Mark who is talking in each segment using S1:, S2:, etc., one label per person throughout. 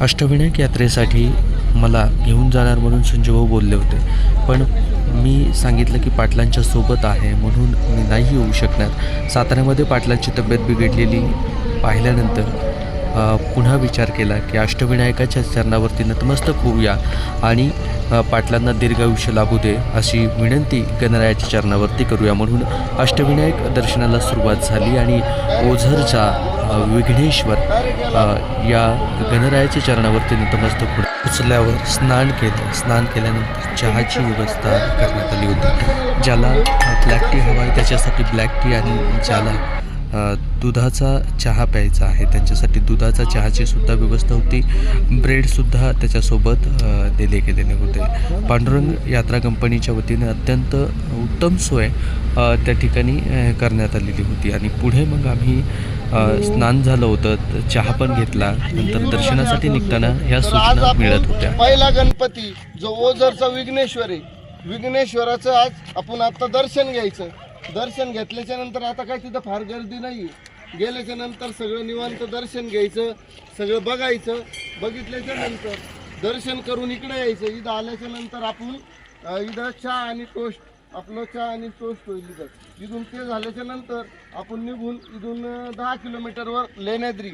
S1: अष्टविनायक यात्रेसाठी मला घेऊन जाणार म्हणून संजयभाऊ बोलले होते. पण मी सांगितलं की पाटलांच्या सोबत आहे म्हणून मी नाही येऊ शकणार. साताऱ्यामध्ये पाटलांची तब्येत बिघडलेली पाहिल्यानंतर पुन्हा विचार केला की अष्टविनायकाच्या चरणावरती नतमस्तक होऊया आणि पाटलांना पाटलांना दीर्घायुष्य लाभू दे अशी विनंती गणरायाच्या चरणावरती करूया. म्हणून अष्टविनायक दर्शनाला सुरुवात झाली आणि ओझरचा विघ्नेश्वर या गणरायाच्या चरणावरती नतमस्तक उचल्यावर स्नान केलं. स्नान केल्यानंतर चहाची व्यवस्था करण्यात आली होती ज्याला ब्लॅक टी हवा आहे त्याच्यासाठी ब्लॅक टी आणि ज्याला दुधाचा चहा प्यायचा आहे. त्यांच्यासाठी दुधाचा चहाची सुद्धा व्यवस्था होती. ब्रेडसुद्धा त्याच्यासोबत दिले गेलेले होते. पांडुरंग यात्रा कंपनीच्या वतीने अत्यंत उत्तम सोय त्या ठिकाणी करण्यात आलेली होती. आणि पुढे मग आम्ही स्नान झालं होतं. चहा पण घेतला. नंतर दर्शनासाठी निघताना ह्या सूचना मिळत होत्या.
S2: पहिला गणपती जो ओझरचा विघ्नेश्वर. आहे विघ्नेश्वराचं आज आपण आता दर्शन घ्यायचं. दर्शन घेतल्याच्या नंतर आता काय तिथं फार गर्दी नाही गेल्याच्यानंतर सगळं निवांत दर्शन घ्यायचं सगळं बघायचं. बघितल्याच्या नंतर दर्शन करून इकडे यायचं. इथं आल्याच्यानंतर आपण इथं चहा आणि टोस्ट आपलं चहा आणि टोस्ट होईल इथं. इथून ते झाल्याच्यानंतर आपण निघून इथून दहा किलोमीटरवर लेण्याद्री.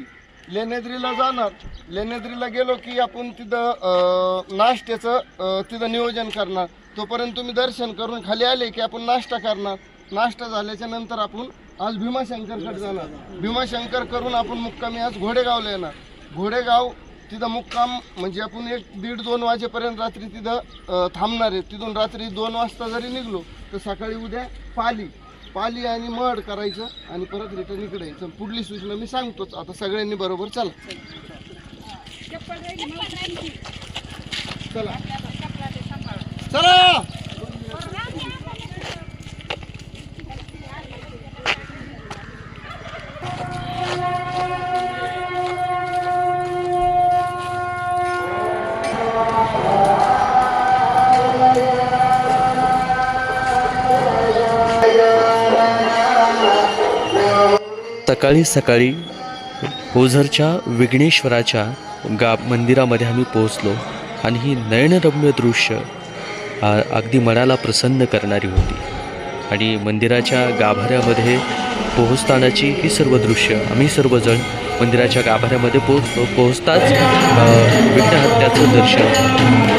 S2: लेण्याद्रीला जाणार. लेण्याद्रीला गेलो की आपण तिथं नाश्त्याचं तिथं नियोजन करणार. तोपर्यंत तुम्ही दर्शन करून खाली आले की आपण नाश्ता करणार. नाश्ता झाल्याच्यानंतर आपण आज भीमाशंकरकडे जाणार. भीमाशंकर करून आपण मुक्कामी आज घोडेगावला येणार. घोडेगाव तिथं मुक्काम म्हणजे आपण एक दीड दोन वाजेपर्यंत रात्री तिथं थांबणार आहे. तिथून रात्री दोन वाजता जरी निघलो तर सकाळी उद्या पाली. पाली आणि मड करायचं आणि परत रिटर्न इकडे यायचं. पुढली सूचना मी सांगतोच. आता सगळ्यांनी बरोबर चला. चला. चला.
S1: सकाळी सकाळी ओझरच्या विघ्नेश्वराच्या गा मंदिरामध्ये आम्ही पोहोचलो आणि ही नयनरम्य दृश्य अगदी मनाला प्रसन्न करणारी होती. आणि मंदिराच्या गाभाऱ्यामध्ये पोहोचतानाची ही सर्व दृश्य. आम्ही सर्वजण मंदिराच्या गाभाऱ्यामध्ये पोहोचलो पोहोचताच अ, विघ्नहत्याचं दर्शन.